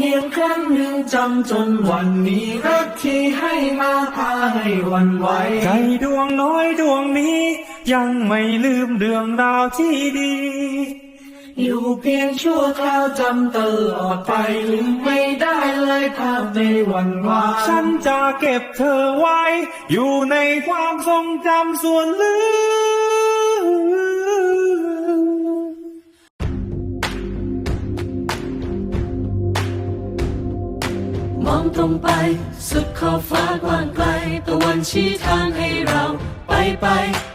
พียงครั้งหนึ่งจำจนวันนี้รักที่ให้มาพาให้หวันไหวใจดวงน้อยดวงนี้ ยังไม่ลืมเรื่องราวที่ดี อยู่เพียงชั่วคราวจำตลอดไปลืมไม่ได้เลยภาพในวันวานฉันจะเก็บเธอไว้ อยู่ในความทรงจำส่วนลึก ตรงไป สุดขอบฟ้ากว้างไกล ตะวันชี้ทางให้เรา ไปไป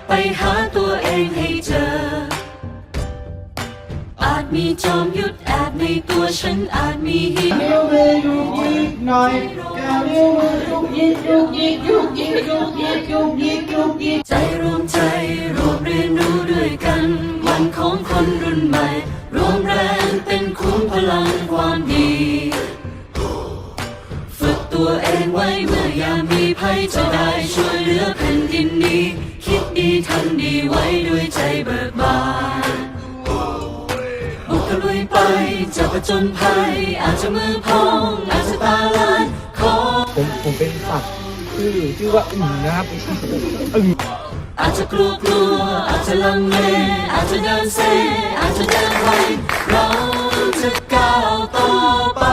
ไปหาตัวเองให้เจอ อาจมีจอมยุทธแอบในตัวฉันอาจมีหิน นิ้วมือยุกยิกหน่อยแก้วนิ้วมือยุกยิกยุกยิกยุกยิกยุกยิกยุกยิกยุกยิกใจรวมใจรวมเรียนรู้ด้วยกัน วันของคนรุ่นใหม่ รวมแรงเป็นคุ้มพลังความดี ว้เมื่อยามมีภัยจะได้ช่วยเหลือแผ่นดินนี้ คิดดีทำดีไว้ด้วยใจเบิกบานบุกตะลุยไปจะประจนภัย อาจจะมือพองอาจจะตาลายขอผมผมเป็นสัตว์ชื่อชื่อว่าอึ่งนะครับอึ่งอาจจะกลัวกลัวอาจจะลังเลอาจจะเดินเซอาจจะเดินไวเราจะก้าวต่อไป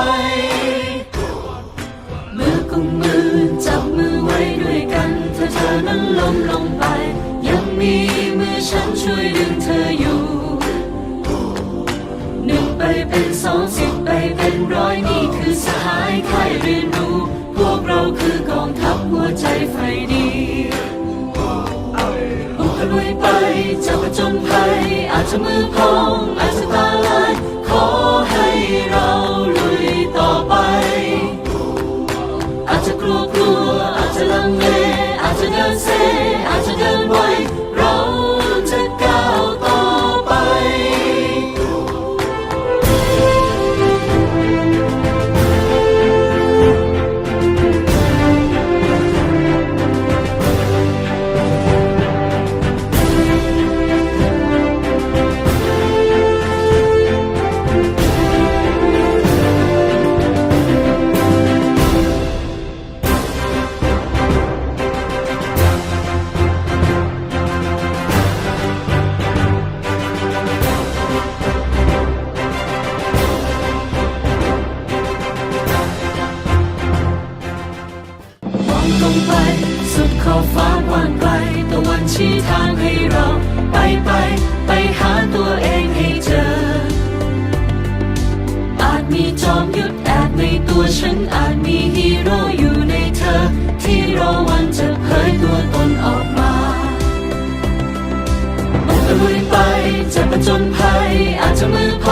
ฉันช่วยดึงเธออยู่หนึ่งไปเป็นสองสิบไปเป็นร้อยนี่คือสหายค่ายเรียนรู้พวกเราคือกองทัพหัวใจไฟดีบุกตะลุยไปจะประจนภัยอาจจะมือพองอาจจะตาลายขอให้เราลุยต่อไป อาจจะกลัวกลัวอาจจะลังเลอาจจะเดินเซ ชี้ทางให้เราไปไป ไปหาตัวเองให้เจอ อาจมีจอมยุทธแอบในตัวฉันอาจมีฮีโร่อยู่ในเธอ ที่รอวันจะเผยตัวตนออกมาบุกตะลุยไปจะประจนภัยอาจจะมือพอ